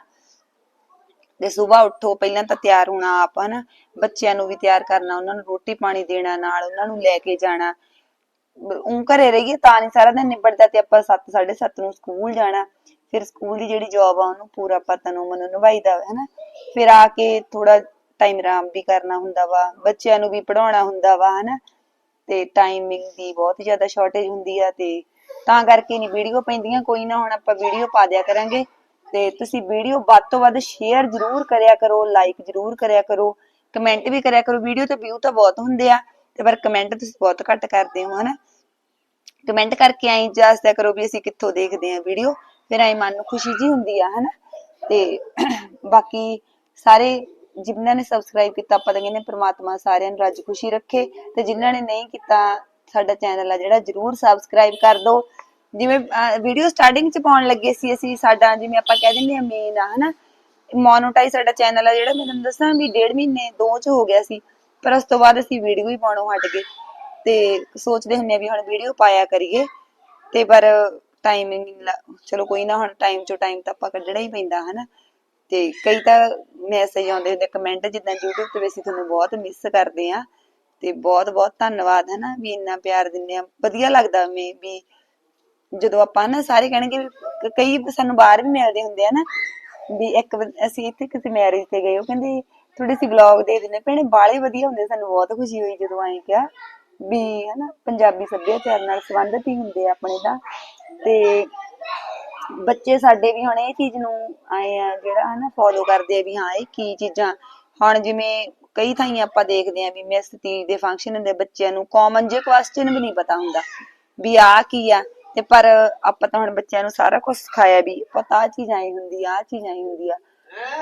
ਤੇ ਸਵੇਰ ਉੱਠੋ, ਪਹਿਲਾਂ ਤਾਂ ਤਿਆਰ ਹੋਣਾ ਆਪ, ਹਨਾ? ਬੱਚਿਆਂ ਨੂੰ ਵੀ ਤਿਆਰ ਕਰਨਾ, ਉਹਨਾਂ ਨੂੰ ਰੋਟੀ ਪਾਣੀ ਦੇਣਾ ਨਾਲ, ਉਹਨਾਂ ਨੂੰ ਲੈ ਕੇ ਜਾਣਾ। ਉਹ ਘਰੇ ਰਹੀਏ ਤਾਂ ਨਹੀਂ ਸਾਰਾ ਦਿਨ ਨਿਬੜਦਾ ਤੇ ਆਪਾਂ 7 7:30 ਨੂੰ ਸਕੂਲ ਜਾਣਾ। ਫਿਰ ਸਕੂਲ ਦੀ ਜਿਹੜੀ ਜੌਬ ਆ, ਉਹਨੂੰ ਪੂਰਾ ਪਤਾ ਨੂੰ ਮਨ ਨਿਭਾਈਦਾ ਵਾ ਹਨਾ? ਫਿਰ ਆ ਕੇ ਥੋੜਾ ਟਾਈਮ ਆਰਾਮ ਵੀ ਕਰਨਾ ਹੁੰਦਾ ਵਾ, ਬੱਚਿਆਂ ਨੂੰ ਵੀ ਪੜਾਉਣਾ ਹੁੰਦਾ ਵਾ, ਹਨਾ? ਤੇ ਟਾਈਮਿੰਗ ਦੀ ਬਹੁਤ ਜ਼ਿਆਦਾ ਸ਼ਾਰਟੇਜ ਹੁੰਦੀ ਆ ਤੇ ਤਾਂ ਕਰਕੇ ਨਹੀਂ ਵੀਡੀਓ ਪੈਂਦੀਆਂ, ਕੋਈ ਨਾ ਹੁਣ ਆਪਾਂ ਵੀਡੀਓ ਪਾ ਦਿਆ ਕਰਾਂਗੇ। ਤੇ ਤੁਸੀਂ ਵੀਡੀਓ ਵੱਧ ਤੋਂ ਵੱਧ ਸ਼ੇਅਰ ਜ਼ਰੂਰ ਕਰਿਆ ਕਰੋ ਲਾਈਕ ਜ਼ਰੂਰ ਕਰਿਆ ਕਰੋ ਕਮੈਂਟ ਵੀ ਕਰਿਆ ਕਰੋ। ਵੀਡੀਓ ਤੇ ਵਿਊ ਤਾਂ ਬਹੁਤ ਹੁੰਦੇ ਆ, ਤੇ ਪਰ ਕਮੈਂਟ ਤੁਸੀਂ ਬਹੁਤ ਘੱਟ ਕਰਦੇ ਹੋ, ਹਨਾ? ਕਮੈਂਟ ਕਰਕੇ ਐਂ ਦੱਸਦਿਆ ਕਰੋ ਵੀ ਅਸੀਂ ਕਿੱਥੋਂ ਦੇਖਦੇ ਆਂ ਵੀਡੀਓ, ਫਿਰ ਐਂ ਮਨ ਨੂੰ ਖੁਸ਼ੀ ਜੀ ਹੁੰਦੀ ਆ, ਹਨਾ? ਤੇ ਬਾਕੀ ਸਾਰੇ ਜਿਨ੍ਹਾਂ ਨੇ ਸਬਸਕ੍ਰਾਈਬ ਕੀਤਾ ਆਪਾਂ ਤਾਂ ਕਹਿੰਦੇ ਪ੍ਰਮਾਤਮਾ ਸਾਰਿਆਂ ਨੂੰ ਰੱਜ ਖੁਸ਼ੀ ਰੱਖੇ, ਤੇ ਜਿਨ੍ਹਾਂ ਨੇ ਨਹੀਂ ਕੀਤਾ, ਸਾਡਾ ਚੈਨਲ ਆ ਜਿਹੜਾ, ਜਰੂਰ ਸਬਸਕ੍ਰਾਈਬ ਕਰ ਦਿਓ। ਜਿਵੇਂ ਵੀਡੀਓ ਸਟਾਰਟਿੰਗ ਚ ਪਾਉਣ ਲੱਗੇ ਸੀ ਅਸੀਂ ਸਾਡਾ, ਜਿਵੇਂ ਆਪਾਂ ਕਹਿ ਦਿੰਦੇ ਆ ਮੇਨ ਆ, ਹਨਾ? ਮੋਨੋਟਾਈਜ਼ ਸਾਡਾ ਚੈਨਲ ਆ ਜਿਹੜਾ, ਮੈਂ ਤੁਹਾਨੂੰ ਦੱਸਾਂ ਵੀ ਡੇਢ ਮਹੀਨੇ, ਦੋ ਚ ਹੋ ਗਿਆ ਸੀ, ਪਰ ਉਸ ਤੋਂ ਬਾਅਦ ਅਸੀਂ ਵੀਡੀਓ ਹੀ ਪਾਉਣੋਂ ਹਟ ਗਏ। ਤੇ ਸੋਚਦੇ ਹੁੰਨੇ ਵੀ ਹੁਣ ਵੀਡੀਓ ਪਾਇਆ ਕਰੀਏ, ਤੇ ਪਰ ਟਾਈਮਿੰਗ ਚਲੋ ਕੋਈ ਨਾ, ਹੁਣ ਟਾਈਮ ਚੋਂ ਟਾਈਮ ਤਾਂ ਆਪਾਂ ਕੱਢਣਾ ਹੀ ਪੈਂਦਾ, ਹਨਾ? ਤੇ ਕਈ ਤਾਂ ਮੈਸੇਜ ਆਉਂਦੇ ਹੁੰਦੇ ਕਮੈਂਟ ਜਿੱਦਾਂ YouTube ਤੇ ਵੀ ਅਸੀਂ ਤੁਹਾਨੂੰ ਬਹੁਤ ਮਿਸ ਕਰਦੇ ਆ ਤੇ ਬਹੁਤ ਬਹੁਤ ਧੰਨਵਾਦ, ਹਨਾ? ਵੀ ਇੰਨਾ ਪਿਆਰ ਦਿੰਦੇ ਆ ਵਧੀਆ ਲੱਗਦਾ ਮੈਂ ਵੀ ਜਦੋਂ ਆਪਾਂ ਨਾ ਸਾਰੇ ਕਹਿਣਗੇ ਵੀ ਕਈ ਸਾਨੂੰ ਬਾਹਰ ਵੀ ਮਿਲਦੇ ਹੁੰਦੇ ਆ ਨਾ, ਵੀ ਇੱਕ ਵਾਰ ਅਸੀਂ ਇੱਥੇ ਕਿਸੇ ਮੈਰਿਜ ਤੇ ਗਏ, ਉਹ ਕਹਿੰਦੇ ਥੋੜੇ ਸੀ ਵਲੌਗ ਦੇ ਦਿੰਦੇ ਭੈਣੇ ਬਾਲੇ ਵਧੀਆ ਹੁੰਦੇ, ਸਾਨੂੰ ਬਹੁਤ ਖੁਸ਼ੀ ਹੋਈ ਜਦੋਂ ਆਏ ਕਿਹਾ ਵੀ ਹਨਾ, ਪੰਜਾਬੀ ਸੱਭਿਆਚਾਰ ਨਾਲ ਸੰਬੰਧਿਤ ਹੀ ਹੁੰਦੇ ਆ ਆਪਣੇ ਤਾਂ, ਤੇ ਬੱਚੇ ਸਾਡੇ ਵੀ ਹੁਣ ਇਹ ਚੀਜ਼ ਨੂੰ ਆਏ ਆ, ਜਿਹੜਾ ਹਨਾ ਫੋਲੋ ਕਰਦੇ ਆ ਵੀ ਹਾਂ, ਇਹ ਕੀ ਚੀਜ਼ਾਂ, ਹੁਣ ਜਿਵੇਂ ਕਈ ਥਾਈਂ ਆਪਾਂ ਦੇਖਦੇ ਆ ਵੀ ਮਿਸ ਤੀ ਦੇ ਫੰਕਸ਼ਨ ਹੁੰਦੇ ਬੱਚਿਆਂ ਨੂੰ ਕਾਮਨ ਜੇ ਕੁਐਸਚਨ ਵੀ ਨਹੀਂ ਪਤਾ ਹੁੰਦਾ, ਵੀ ਆ ਕੀ ਆ ਤੇ ਪਰ ਆਪਾਂ ਤਾਂ ਹੁਣ ਬੱਚਿਆਂ ਨੂੰ ਸਾਰਾ ਕੁਝ ਸਿਖਾਇਆ ਵੀ ਪਤਾ ਆ ਚੀਜ਼ ਆਈ ਹੁੰਦੀ ਆ ਆਹ ਚੀਜ਼ ਆਈ ਹੁੰਦੀ ਆ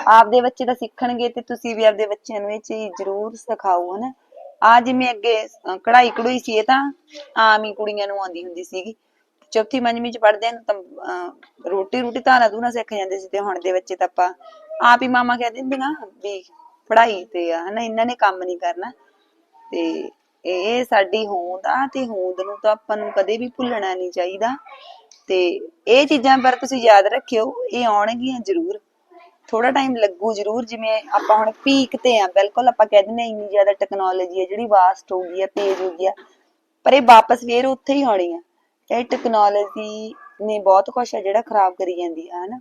ਆਪਦੇ ਬੱਚੇ ਤਾਂ ਸਿੱਖਣਗੇ ਤੇ ਤੁਸੀਂ ਵੀ ਆਪਦੇ ਬੱਚਿਆਂ ਨੂੰ ਇਹ ਚੀਜ਼ ਜ਼ਰੂਰ ਸਿਖਾਓ, ਹਨਾ? ਆ ਜਿਵੇਂ ਅੱਗੇ ਕਢਾਈ ਕਢੂਈ ਸੀ ਇਹ ਤਾਂ, ਆਮ ਹੀ ਕੁੜੀਆਂ ਨੂੰ ਆਉਂਦੀ ਹੁੰਦੀ ਸੀਗੀ। ਚੌਥੀ, ਪੰਜਵੀਂ ਚ ਪੜਦੇ ਨੂੰ ਤਾਂ ਰੋਟੀ ਰੋਟੀ ਧਾਰਾ ਧੂਰਾ ਸਿੱਖ ਜਾਂਦੇ ਸੀ ਤੇ ਹੁਣ ਦੇ ਬੱਚੇ ਤਾਂ ਆਪਾਂ ਆਪ ਹੀ ਮਾਮਾ ਕਹਿ ਦਿੰਦੀਆਂ ਵੀ ਪੜਾਈ ਤੇ ਆ, ਹਨਾ? ਇਹਨਾਂ ਨੇ ਕੰਮ ਨਹੀਂ ਕਰਨਾ। ਤੇ ਇਹ ਸਾਡੀ ਹੋਂਦ ਆ ਤੇ ਹੋਂਦ ਨੂੰ ਤਾਂ ਆਪਾਂ ਨੂੰ ਕਦੇ ਵੀ ਭੁੱਲਣਾ ਨਹੀਂ ਚਾਹੀਦਾ। ਤੇ ਇਹ ਚੀਜ਼ਾਂ ਪਰ ਤੁਸੀਂ ਯਾਦ ਰੱਖਿਓ, ਇਹ ਆਉਣਗੀਆਂ ਜ਼ਰੂਰ। ਥੋੜਾ ਟਾਈਮ ਲੱਗੂ ਜ਼ਰੂਰ, ਜਿਵੇਂ ਆਪਾਂ ਹੁਣ ਪੀਕ ਤੇ ਆ, ਬਿਲਕੁਲ ਆਪਾਂ ਕਹਿ ਦਿੰਦੇ ਇੰਨੀ ਜ਼ਿਆਦਾ ਟੈਕਨੋਲੋਜੀ ਹੈ ਜਿਹੜੀ ਵਾਸਟ ਹੋ ਗਈ ਆ, ਤੇਜ਼ ਹੋ ਗਈ ਆ, ਪਰ ਇਹ ਵਾਪਸ ਫੇਰ ਉੱਥੇ ਹੀ ਆਉਣੀ ਆ। ਇਹ ਟੈਕਨੋਲੋਜੀ ਨੇ ਬਹੁਤ ਕੁਛ ਆ ਜਿਹੜਾ ਖਰਾਬ ਕਰੀ ਜਾਂਦੀ ਆ, ਹਨਾ।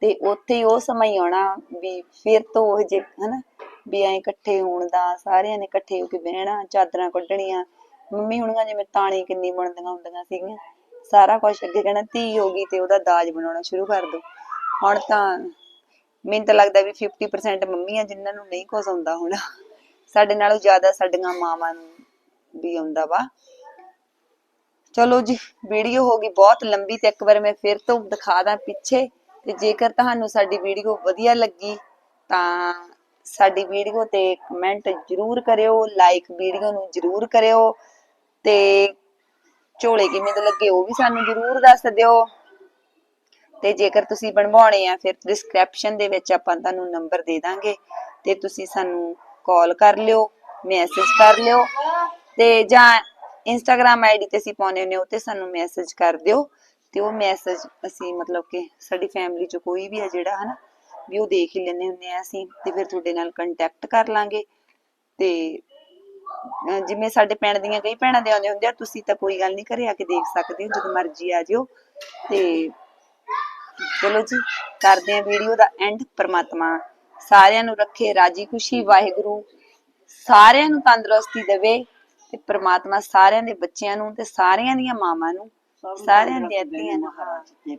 ਤੇ ਉੱਥੇ ਉਹ ਸਮਾਂ ਹੀ ਆਉਣਾ ਵੀ ਫਿਰ ਤੋਂ ਉਹ ਜੇ, ਹਨਾ। ਵੀ ਐ ਇਕੱਠੇ ਹੋਣ ਦਾ, ਸਾਰਿਆਂ ਨੇ ਇਕੱਠੇ ਹੋ ਕੇ ਬਹਿਣਾ, ਚਾਦਰਾਂ ਕੱਢਣੀਆਂ। ਮੰਮੀ ਹੁਣੀਆਂ ਜਿਵੇਂ ਤਾਣੀ ਕਿੰਨੀ ਬਣਦੀਆਂ ਹੁੰਦੀਆਂ ਸੀਗੀਆਂ। ਸਾਰਾ ਕੁਝ ਅੱਗੇ ਕਹਿਣਾ, ਧੀ ਹੋ ਗਈ ਤੇ ਉਹਦਾ ਦਾਜ ਬਣਾਉਣਾ ਸ਼ੁਰੂ ਕਰ ਦੋ। ਹੁਣ ਤਾਂ ਮੈਨੂੰ ਤਾਂ ਲੱਗਦਾ ਵੀ 50% ਮੰਮੀਆਂ ਜਿਨ੍ਹਾਂ ਨੂੰ ਨਹੀਂ ਕੁਛ ਆਉਂਦਾ ਹੋਣਾ, ਸਾਡੇ ਨਾਲੋਂ ਜ਼ਿਆਦਾ ਸਾਡੀਆਂ ਮਾਵਾਂ ਨੂੰ ਵੀ ਆਉਂਦਾ ਵਾ। ਚਲੋ ਜੀ, ਵੀਡੀਓ ਹੋ ਗਈ ਬਹੁਤ ਲੰਬੀ ਤੇ ਇੱਕ ਵਾਰ ਮੈਂ ਫਿਰ ਤੋਂ ਦਿਖਾ ਦਾਂ ਪਿੱਛੇ। ਤੇ ਜੇਕਰ ਤੁਹਾਨੂੰ ਸਾਡੀ ਵੀਡੀਓ ਵਧੀਆ ਲੱਗੀ ਤਾਂ ਸਾਡੀ ਵੀਡੀਓ ਤੇ ਕਮੈਂਟ ਜਰੂਰ ਕਰਿਓ ਲਾਈਕ ਵੀਡੀਓ ਨੂੰ ਜਰੂਰ ਕਰਿਓ ਤੇ ਝੋਲੇ ਕਿਵੇਂ ਦੇ ਲੱਗੇ ਉਹ ਵੀ ਸਾਨੂੰ ਜਰੂਰ ਦੱਸ ਦਿਓ। ਤੇ ਜੇਕਰ ਤੁਸੀਂ ਬਣਵਾਉਣੇ ਆ, ਫਿਰ ਡਿਸਕ੍ਰਿਪਸ਼ਨ ਦੇ ਵਿੱਚ ਆਪਾਂ ਤੁਹਾਨੂੰ ਨੰਬਰ ਦੇ ਦਾਂਗੇ ਤੇ ਤੁਸੀਂ ਸਾਨੂੰ ਕਾਲ ਕਰ ਲਿਓ ਮੈਸੇਜ ਕਰ ਲਿਓ ਤੇ ਜਾਂ ਇੰਸਟਾਗ੍ਰam ਆਈਡੀ ਤੇ ਅਸੀਂ ਪਾਉਨੇ ਹੁੰਦੇ ਹਾਂ ਸਾਨੂੰ ਮੈਸੇਜ ਕਰ ਦਿਓ ਤੇ ਉਹ ਮੈਸੇਜ ਅਸੀਂ ਮਤਲਬ ਕਿ ਸਾਡੀ ਫੈਮਿਲੀ ਚ ਕੋਈ ਵੀ ਹੈ ਜਿਹੜਾ ਹਨਾ ਵੀ ਉਹ ਦੇਖ ਹੀ ਲੈਂਦੇ ਹੁੰਦੇ ਆ ਅਸੀਂ ਤੇ ਫਿਰ ਤੁਹਾਡੇ ਨਾਲ ਕੰਟੈਕਟ ਕਰ ਲਾਂਗੇ। ਤੇ ਜਿਵੇਂ ਸਾਡੇ ਪਿੰਡ ਦੀਆਂ ਕਈ ਭੈਣਾਂ ਦੇ ਆਉਂਦੇ ਹੁੰਦੇ ਆ ਤੁਸੀਂ ਤਾਂ ਕੋਈ ਗੱਲ ਨਹੀਂ ਘਰੇ ਆ ਕੇ ਦੇਖ ਸਕਦੇ ਹੋ ਜਦੋਂ ਮਰਜ਼ੀ ਆ ਜਿਓ। ਤੇ ਚਲੋ ਜੀ ਕਰਦੇ ਆ ਵੀਡੀਓ ਦਾ ਐਂਡ ਪ੍ਰਮਾਤਮਾ ਸਾਰਿਆਂ ਨੂੰ ਰੱਖੇ ਰਾਜੀ ਖੁਸ਼ੀ ਵਾਹਿਗੁਰੂ ਸਾਰਿਆਂ ਨੂੰ ਤੰਦਰੁਸਤੀ ਦੇਵੇ ਤੇ ਪ੍ਰਮਾਤਮਾ ਸਾਰਿਆਂ ਦੇ ਬੱਚਿਆਂ ਨੂੰ ਤੇ ਸਾਰਿਆਂ ਦੀਆਂ ਮਾਵਾਂ ਨੂੰ ਸਾਰਿਆਂ ਦੀਆਂ ਧੀਆਂ ਨੂੰ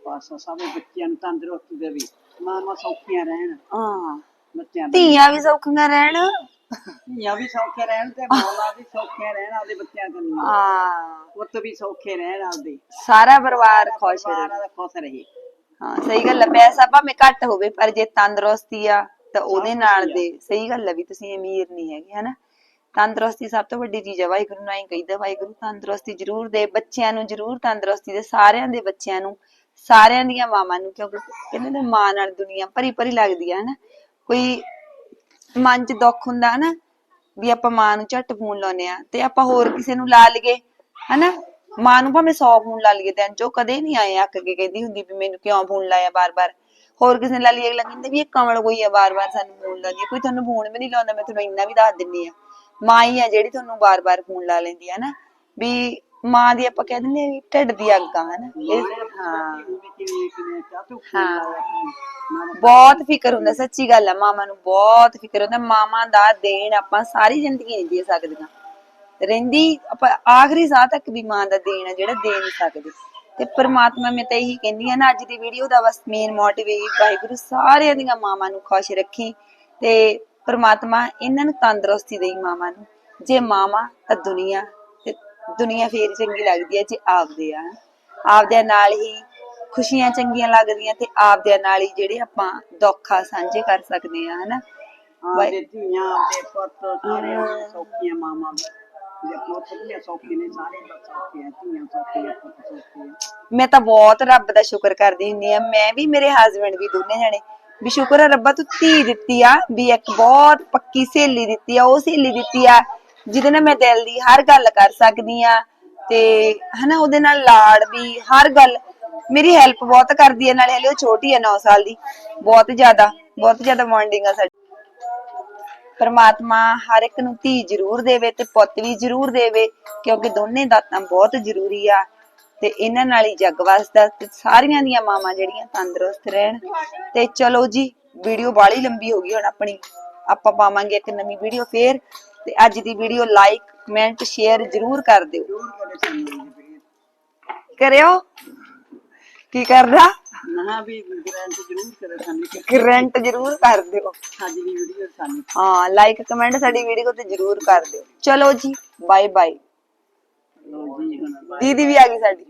ਪਾਸੋਂ ਸਾਰੇ ਬੱਚਿਆਂ ਨੂੰ ਤੰਦਰੁਸਤੀ ਦੇਵੇ। ਮਾਮਾ ਸੌਖੀਆਂ ਰਹਿਣ। ਹਾਂ। ਬੱਚਿਆਂ ਦੇ ਧੀਆਂ ਵੀ ਸੌਖੀਆਂ ਰਹਿਣ। ਧੀਆਂ ਵੀ ਸੌਖੇ ਰਹਿਣ ਤੇ ਮਾਮਾ ਵੀ ਸੌਖੇ ਰਹਿਣ ਆਪਦੇ ਬੱਚਿਆਂ ਕੰਨੀ ਹਾਂ। ਪੁੱਤ ਵੀ ਸੌਖੇ ਰਹਿਣ ਆਪਦੇ। ਸਾਰਾ ਪਰਿਵਾਰ ਖੁਸ਼ ਰਹੇ। ਪਰਿਵਾਰ ਦਾ ਖੁਸ਼ ਰਹੇ। ਹਾਂ ਸਹੀ ਗੱਲ ਹੈ ਪੈਸਾ ਭਾਵੇਂ ਘੱਟ ਹੋਵੇ ਪਰ ਜੇ ਤੰਦਰੁਸਤੀ ਆ ਤਾਂ ਉਹਦੇ ਨਾਲ ਦੇ। ਸਹੀ ਗੱਲ ਹੈ ਵੀ ਤੁਸੀਂ ਅਮੀਰ ਨਹੀਂ ਹੈਗੇ ਹਨਾ? ਤੰਦਰੁਸਤੀ ਸਭ ਤੋਂ ਵੱਡੀ ਚੀਜ਼ ਹੈ ਵਾਹਿਗੁਰੂ ਨਾਲ ਹੀ ਕਹੀਦਾ ਵਾਹਿਗੁਰੂ ਤੰਦਰੁਸਤੀ ਜ਼ਰੂਰ ਦੇ। ਬੱਚਿਆਂ ਨੂੰ ਜ਼ਰੂਰ ਤੰਦਰੁਸਤੀ ਦੇ। ਸਾਰਿਆਂ ਦੇ ਬੱਚਿਆਂ ਨੂੰ ਸਾਰਿਆਂ ਦੀਆਂ ਮਾਵਾਂ ਨੂੰ, ਕਿਉਂਕਿ ਕਹਿੰਦੇ ਨੇ ਮਾਂ ਨਾਲ ਦੁਨੀਆ ਭਰੀ ਭਰੀ ਲੱਗਦੀ ਹੈ ਹਨਾ? ਕੋਈ ਮਨ 'ਚ ਦੁੱਖ ਹੁੰਦਾ ਹਨਾ ਵੀ ਆਪਾਂ ਮਾਂ ਨੂੰ ਝੱਟ ਫੋਨ ਲਾਉਨੇ ਆ ਤੇ ਆਪਾਂ ਹੋਰ ਕਿਸੇ ਨੂੰ ਲਾ ਲਈਏ, ਹਨਾ? ਮਾਂ ਨੂੰ ਭਾਵੇਂ 100 ਫੋਨ ਲਾ ਲਈਏ ਦਿਨ ਚੋਂ ਕਦੇ ਨਹੀਂ ਆਏ ਅੱਕ ਕੇ ਕਹਿੰਦੀ ਹੁੰਦੀ ਵੀ ਮੈਨੂੰ ਕਿਉਂ ਫੋਨ ਲਾਇਆ ਬਾਰ-ਬਾਰ? ਹੋਰ ਕਿਸੇ ਨੇ ਲਾ ਲਈਏ, ਅਗਲਾ ਕਹਿੰਦਾ ਵੀ ਇਹ ਕਮਲ ਕੋਈ ਆ, ਬਾਰ-ਬਾਰ ਸਾਨੂੰ ਫੋਨ ਲਾਉਂਦੀ ਕੋਈ ਤੁਹਾਨੂੰ ਫੋਨ ਵੀ ਨਹੀਂ ਲਾਉਂਦਾ, ਮੈਂ ਤੁਹਾਨੂੰ ਇੰਨਾ ਵੀ ਦੱਸ ਦਿੰਨੀ ਆ। ਮਾਂ ਹੀ ਆ ਜਿਹੜੀ ਤੁਹਾਨੂੰ ਬਾਰ-ਬਾਰ ਫੋਨ ਲਾ ਲੈਂਦੀ ਆ ਨਾ ਵੀ ਮਾਂ ਦੀ ਆਪਾਂ ਕਹਿ ਦਿੰਦੇ ਆ ਵੀ ਢਿੱਡ ਦੀ ਅੱਗ ਆ, ਹਨਾ? ਇਹ ਹਾਂ। ਹਾਂ। ਬਹੁਤ ਫਿਕਰ ਹੁੰਦਾ, ਸੱਚੀ ਗੱਲ ਆ ਮਾਮਾ ਨੂੰ ਬਹੁਤ ਫਿਕਰ ਹੁੰਦਾ। ਮਾਮਾ ਦਾ ਦੇਣ ਆਪਾਂ ਸਾਰੀ ਜ਼ਿੰਦਗੀ ਨਹੀਂ ਦੇ ਸਕਦੀਆਂ। ਰਹਿੰਦੀ, ਆਪਾਂ ਆਖਰੀ ਸਾਹ ਤੱਕ ਵੀ ਮਾਂ ਦਾ ਦੇਣ ਆ, ਜਿਹੜਾ ਦੇ ਨਹੀਂ ਸਕਦੇ। ਤੇ ਪ੍ਰਮਾਤਮਾ, ਮੈਂ ਤਾਂ ਇਹੀ ਕਹਿੰਦੀ ਆ ਨਾ, ਅੱਜ ਦੀ ਵੀਡੀਓ ਦਾ ਬਸ ਮੇਨ ਮੋਟਿਵ ਇਹ ਵਾਹਿਗੁਰੂ ਸਾਰਿਆਂ ਦੀਆਂ ਮਾਵਾਂ ਨੂੰ ਖੁਸ਼ ਰੱਖੀ ਤੇ ਪ੍ਰਮਾਤਮਾ ਇਹਨਾਂ ਨੂੰ ਤੰਦਰੁਸਤੀ ਦੇਈ ਮਾਵਾਂ ਨੂੰ। ਜੇ ਮਾਵਾਂ ਤਾਂ ਦੁਨੀਆ ਦੁਨੀਆ ਫੇਰ ਚੰਗੀ ਲੱਗਦੀ ਹੈ ਜੇ ਆਪਦੇ ਆ। ਆਪਦਿਆਂ ਨਾਲ ਹੀ ਖੁਸ਼ੀਆਂ ਚੰਗੀਆਂ ਲੱਗਦੀਆਂ ਤੇ ਆਪਦਿਆਂ ਨਾਲ ਹੀ ਜਿਹੜੇ ਆਪਾਂ ਦੁੱਖ ਸਾਂਝੇ ਕਰ ਸਕਦੇ ਆ ਹਨਾ? ਆਪਦੇ ਧੀਆਂ ਆਪਦੇ ਪੁੱਤ ਸਾਰੇ ਸੌਖੀਆਂ ਮਾਮਾ ਜੇ ਪੁੱਤ ਵੀ ਸੌਖੇ ਨੇ ਸਾਰੇ ਬਸ ਸੌਖੇ ਆ ਧੀਆਂ ਸੌਖੀਆਂ ਪੁੱਤ ਸੌਖੇ ਆ। ਮੈਂ ਤਾਂ ਬਹੁਤ ਰੱਬ ਦਾ ਸ਼ੁਕਰ ਕਰਦੀ ਹੁੰਦੀ ਆ ਮੈਂ ਵੀ ਮੇਰੇ ਹਸਬੰਡ ਵੀ ਦੋਨੇ ਜਣੇ ਵੀ ਸ਼ੁਕਰ ਆ ਰੱਬਾ ਤੂੰ ਧੀ ਦਿੱਤੀ ਆ ਵੀ ਇੱਕ ਬਹੁਤ ਪੱਕੀ ਸਹੇਲੀ ਦਿੱਤੀ ਆ ਉਹ ਸਹੇਲੀ ਦਿੱਤੀ ਆ। ਜਿਹਦੇ ਨਾਲ ਮੈਂ ਦਿਲ ਦੀ ਹਰ ਗੱਲ ਕਰ ਸਕਦੀ ਆ ਤੇ ਹਨਾ ਉਹਦੇ ਨਾਲ ਲਾੜ ਵੀ ਹਰ ਗੱਲ ਮੇਰੀ ਹੈਲਪ ਬਹੁਤ ਕਰਦੀ ਆ ਨਾਲੇ ਹਲੇ ਉਹ ਛੋਟੀ ਆ 9 ਸਾਲ ਦੀ। ਬਹੁਤ ਜ਼ਿਆਦਾ ਬਹੁਤ ਜ਼ਿਆਦਾ ਬੌਂਡਿੰਗ ਆ ਸਾਡੀ। ਪਰਮਾਤਮਾ ਹਰ ਇੱਕ ਨੂੰ ਧੀ ਜ਼ਰੂਰ ਦੇਵੇ ਤੇ ਪੁੱਤ ਵੀ ਜ਼ਰੂਰ ਦੇਵੇ, ਕਿਉਂਕਿ ਦੋਨੇ ਦਾਤਾਂ ਬਹੁਤ ਜ਼ਰੂਰੀ ਆ। ਤੇ ਇਹਨਾਂ ਨਾਲ ਹੀ ਜੱਗ ਵਸਦਾ ਤੇ ਸਾਰੀਆਂ ਦੀਆਂ ਮਾਵਾਂ ਜਿਹੜੀਆਂ ਤੰਦਰੁਸਤ ਰਹਿਣ। ਤੇ ਚਲੋ ਜੀ ਵੀਡੀਓ ਬਾਲੀ ਲੰਬੀ ਹੋ ਗਈ ਹੁਣ ਆਪਣੀ। ਆਪਾਂ ਪਾਵਾਂਗੇ ਇੱਕ ਨਵੀਂ ਵੀਡੀਓ ਫੇਰ। ਤੇ ਅੱਜ ਦੀ ਵੀਡੀਓ ਲਾਈਕ ਕਮੈਂਟ ਸ਼ੇਅਰ ਜ਼ਰੂਰ ਕਰ ਦਿਓ। ਕਰਿਓ? ਕੀ ਕਰਦਾ ਨਾ ਵੀ ਗ੍ਰੈਂਡ ਜ਼ਰੂਰ ਕਰੇ ਸਾਨੂੰ। ਕਿ ਕਮੈਂਟ ਜ਼ਰੂਰ ਕਰ ਦਿਓ। ਸਾਡੀ ਵੀ ਵੀਡੀਓ ਸਾਨੂੰ। ਹਾਂ ਲਾਈਕ ਕਮੈਂਟ ਸਾਡੀ ਵੀਡੀਓ ਤੇ ਜ਼ਰੂਰ ਕਰ ਦਿਓ। ਚਲੋ ਜੀ ਬਾਏ ਬਾਏ ਦੀਦੀ ਵੀ ਆ ਗਈ ਸਾਡੀ।